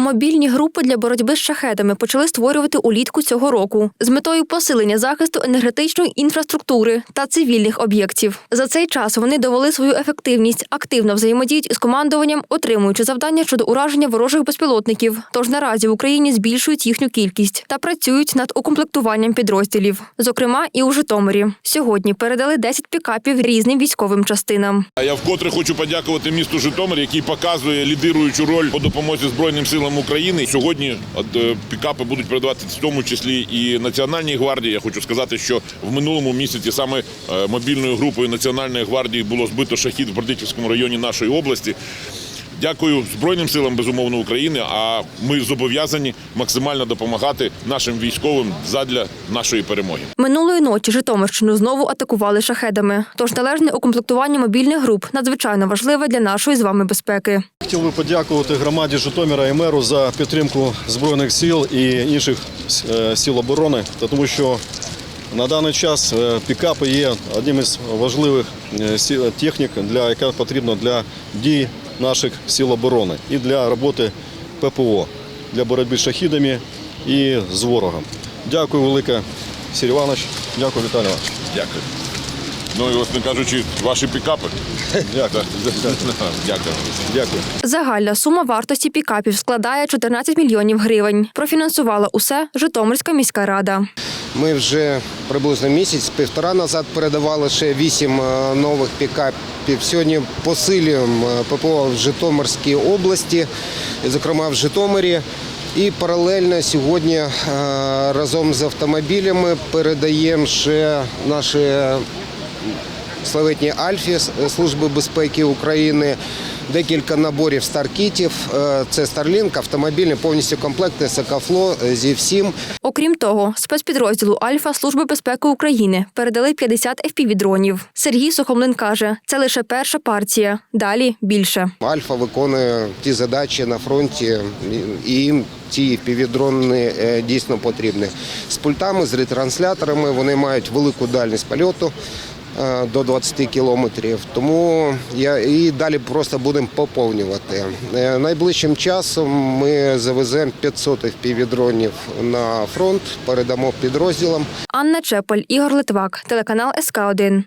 Мобільні групи для боротьби з шахедами почали створювати улітку цього року з метою посилення захисту енергетичної інфраструктури та цивільних об'єктів. За цей час вони довели свою ефективність, активно взаємодіють із командуванням, отримуючи завдання щодо ураження ворожих безпілотників. Тож наразі в Україні збільшують їхню кількість та працюють над укомплектуванням підрозділів, зокрема і у Житомирі. Сьогодні передали 10 пікапів різним військовим частинам. Я вкотре хочу подякувати місту Житомир, який показує лідируючу роль по допомозі Збройним силам України. Сьогодні е, пікапи будуть передавати в тому числі і Національній гвардії. Я хочу сказати, що в минулому місяці саме е, мобільною групою Національної гвардії було збито шахід в Бердичівському районі нашої області. Дякую Збройним силам безумовно України. А ми зобов'язані максимально допомагати нашим військовим задля нашої перемоги. Минулої ночі Житомирщину знову атакували шахедами. Тож належне укомплектування мобільних груп надзвичайно важливе для нашої з вами безпеки. Хотів би подякувати громаді Житомира і меру за підтримку збройних сил і інших е, сил оборони, та тому що на даний час е, пікапи є одним із важливих е, технік, для яка потрібна для дій наших сил оборони і для роботи ППО для боротьби з шахідами і з ворогом. Дякую велике, Сергій Іванович. Дякую, Віталій Іванович. Дякую. Ну і власне кажучи, ваші пікапи. Дякую. Дякую. Дякую. Загальна сума вартості пікапів складає 14 мільйонів гривень. Профінансувала усе Житомирська міська рада. Ми вже приблизно місяць-півтора назад передавали ще вісім е, нових пікапів. Сьогодні посилюємо ППО в Житомирській області, зокрема в Житомирі. І паралельно сьогодні е, разом з автомобілями передаємо ще наші славетні Альфі е, Служби безпеки України. Декілька наборів старкітів. Е, Це Starlink, автомобільний повністю комплектний Сакафло зі всім. Окрім того, спецпідрозділу Альфа Служби безпеки України передали 50 FPV-дронів. Сергій Сухомлин каже, це лише перша партія. Далі більше. Альфа виконує ті задачі на фронті, і їм ці півдрони дійсно потрібні. З пультами, з ретрансляторами вони мають велику дальність польоту е, до 20 кілометрів. Тому я і далі просто будемо поповнювати. Е, Найближчим часом ми завеземо 500 півдронів на фронт, передамо підрозділам. Анна Чепель, Ігор Литвак, телеканал СК 1